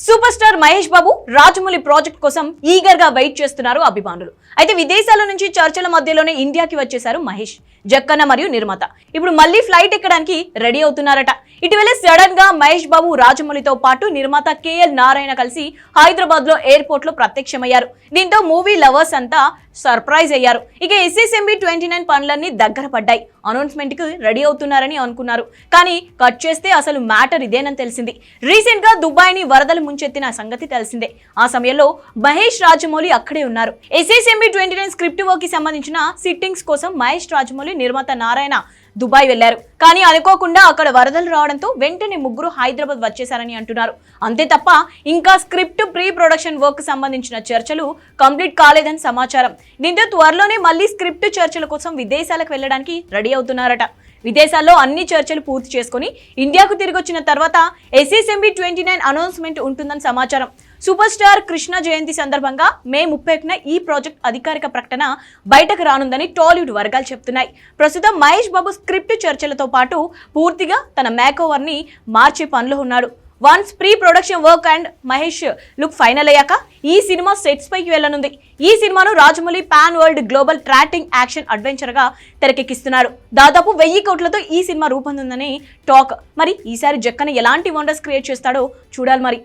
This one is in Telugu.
Super star Mahesh Babu Rajamouli project కోసం ఈగర్గా వెయిట్ చేస్తున్నారు అభిమానులు. అయితే విదేశాల నుంచి చర్చల మధ్యలోనే ఇండియాకి వచ్చేశారు మహేష్ జక్కన్న మరియు నిర్మాత. ఇప్పుడు మళ్ళీ ఫ్లైట్ ఎక్కడానికి రెడీ అవుతున్నారట. ఇటీవల సడన్గా మహేష్ బాబు రాజమౌళితో పాటు నిర్మాత కేఎల్ నారాయణ కలిసి హైదరాబాద్లో ఎయిర్పోర్ట్లో ప్రత్యక్షమయ్యారు. దీంతో మూవీ లవర్స్ అంతా సర్ప్రైజ్ అయ్యారు. ఇక ఎస్ఎస్ఎంబి ట్వంటీ నైన్ పనులన్నీ దగ్గర పడ్డాయి. అనౌన్స్మెంట్కి రెడీ అవుతున్నారని అనుకున్నారు. కానీ కట్ చేస్తే అసలు మ్యాటర్ ఇదేనని తెలిసింది. రీసెంట్గా దుబాయ్ని వరదలు ముంచెత్తిన సంగతి తెలిసిందే. ఆ సమయంలో మహేష్ రాజమౌళి అక్కడే ఉన్నారు. ఎస్ఎస్ఎంబి ట్వంటీ నైన్ స్క్రిప్ట్ వర్క్కి సంబంధించిన సిట్టింగ్స్ కోసం మహేష్ రాజమౌళి నిర్మాత నారాయణ దుబాయ్ వెళ్ళారు. కానీ అనుకోకుండా అక్కడ వరదలు రావడంతో వెంటనే ముగ్గురు హైదరాబాద్ వచ్చేశారని అంటున్నారు. అంతే తప్ప ఇంకా స్క్రిప్ట్ ప్రీ ప్రొడక్షన్ వర్క్ సంబంధించిన చర్చలు కంప్లీట్ కాలేదని సమాచారం. దీంతో త్వరలోనే మళ్ళీ స్క్రిప్ట్ చర్చల కోసం విదేశాలకు వెళ్ళడానికి రెడీ అవుతున్నారట. విదేశాల్లో అన్ని చర్చలు పూర్తి చేసుకుని ఇండియాకు తిరిగి వచ్చిన తర్వాత ఎస్ఎస్ఎంబి ట్వంటీ నైన్ అనౌన్స్మెంట్ ఉంటుందని సమాచారం. సూపర్ స్టార్ కృష్ణ జయంతి సందర్భంగా మే ముప్పై ఒకటిన ఈ ప్రాజెక్ట్ అధికారిక ప్రకటన బయటకు రానుందని టాలీవుడ్ వర్గాలు చెప్తున్నాయి ప్రస్తుతం మహేష్ బాబు స్క్రిప్ట్ చర్చలతో పాటు పూర్తిగా తన మేకోవర్ని మార్చే పనిలో ఉన్నాడు. Once pre production work and Mahesh look final అయ్యాక ఈ సినిమా సెట్స్ పైకి వెళ్ళనుంది. ఈ సినిమాను Rajamouli pan world global trotting action అడ్వెంచర్గా తెరకెక్కిస్తున్నారు దాదాపు వెయ్యి కోట్లతో ఈ సినిమా రూపొందిందని టాక్. మరి ఈసారి జక్కన ఎలాంటి వండర్స్ క్రియేట్ చేస్తాడో చూడాలి మరి.